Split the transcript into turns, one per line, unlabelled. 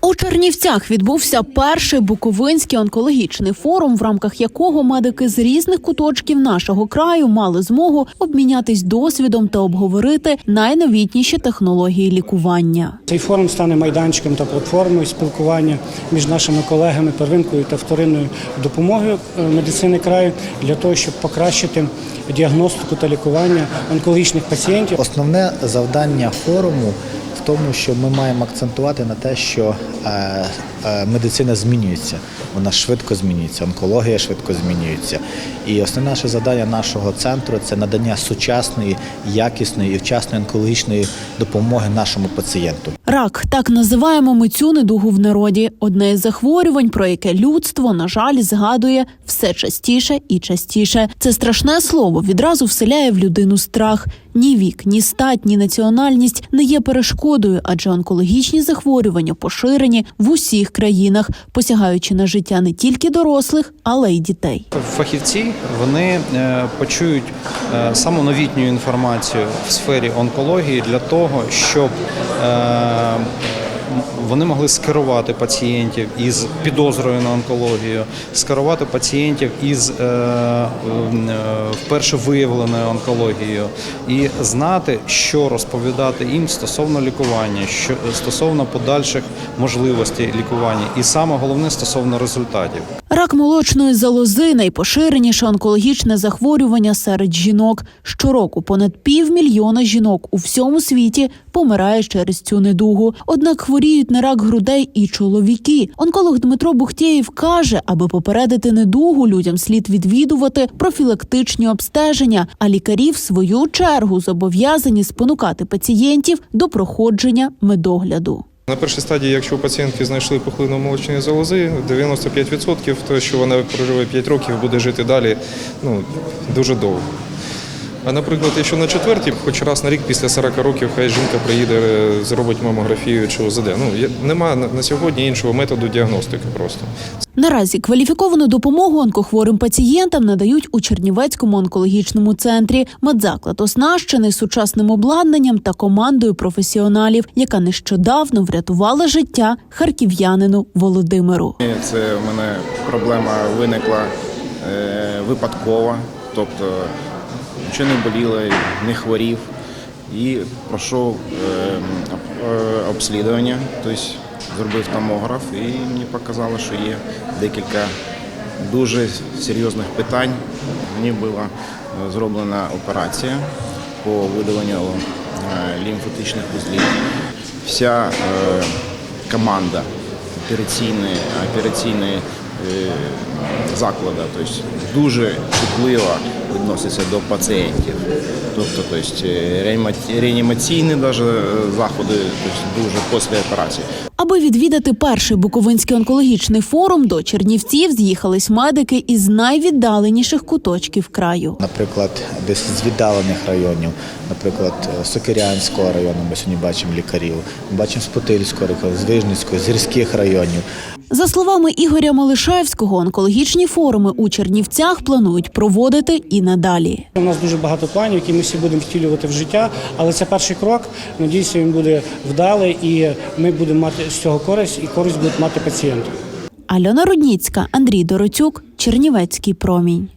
У Чернівцях відбувся перший буковинський онкологічний форум, в рамках якого медики з різних куточків нашого краю мали змогу обмінятись досвідом та обговорити найновітніші технології лікування.
Цей форум стане майданчиком та платформою спілкування між нашими колегами первинкою та вторинною допомогою е, медицини краю для того, щоб покращити діагностику та лікування онкологічних пацієнтів.
Основне завдання форуму тому, що ми маємо акцентувати на те, що е, е, медицина змінюється, вона швидко змінюється, онкологія швидко змінюється. І основне наше завдання нашого центру це надання сучасної, якісної і вчасної онкологічної допомоги нашому пацієнту.
Рак так називаємо ми цю недугу в народі. Одне із захворювань, про яке людство, на жаль, згадує все частіше і частіше. Це страшне слово відразу вселяє в людину страх. Ні вік, ні стать, ні національність не є перешкодою, адже онкологічні захворювання поширені в усіх країнах, посягаючи на життя не тільки дорослих, але й дітей.
Фахівці вони е, почують е, саму новітню інформацію в сфері онкології для того, щоб е, вони могли скерувати пацієнтів із підозрою на онкологію, скерувати пацієнтів із е, е, вперше виявленою онкологією і знати, що розповідати їм стосовно лікування, що стосовно подальших можливостей лікування, і саме головне стосовно результатів.
Рак молочної залози найпоширеніше онкологічне захворювання серед жінок. Щороку понад півмільйона жінок у всьому світі помирає через цю недугу. Однак хворіють на рак грудей і чоловіки. Онколог Дмитро Бухтєєв каже, аби попередити недугу, людям слід відвідувати профілактичні обстеження. А лікарі, в свою чергу, зобов'язані спонукати пацієнтів до проходження медогляду.
На першій стадії, якщо у пацієнтки знайшли пухлину молочної залози, 95% то, що вона проживе 5 років, буде жити далі ну, дуже довго. А наприклад, якщо на четвертій, хоч раз на рік після 40 років, хай жінка приїде, е, зробить мамографію чи ОЗД. Ну, нема на на сьогодні іншого методу діагностики просто.
Наразі кваліфіковану допомогу онкохворим пацієнтам надають у Чернівецькому онкологічному центрі. Медзаклад оснащений сучасним обладнанням та командою професіоналів, яка нещодавно врятувала життя харків'янину Володимиру.
Це в мене проблема виникла е, випадково, тобто нічого не боліло, не хворів і пройшов е, е, обслідування, тобто зробив томограф і мені показало, що є декілька дуже серйозних питань. Мені була е, зроблена операція по видаленню е, лімфатичних вузлів. Вся команда операційної, операційні е, закладу, тобто дуже чутливо відноситься до пацієнтів. Тобто, тобто реанімаційні е, заходи тобто, дуже після операції.
Відвідати перший буковинський онкологічний форум, до Чернівців з'їхались медики із найвіддаленіших куточків краю.
Наприклад, десь з віддалених районів, наприклад, е, Сокирянського району, ми сьогодні бачимо лікарів, ми бачимо з Потильського району, з Вижницького, з гірських районів.
За словами Ігоря Малишаєвського, онкологічні форуми у Чернівцях планують проводити і надалі.
У нас дуже багато планів, які ми всі будемо втілювати в життя, але це перший крок. Надіюся, він буде вдалий, і ми будемо мати з цього користь, і користь будуть мати пацієнти.
Альона Рудніцька, Андрій Дороцюк, Чернівецький промінь.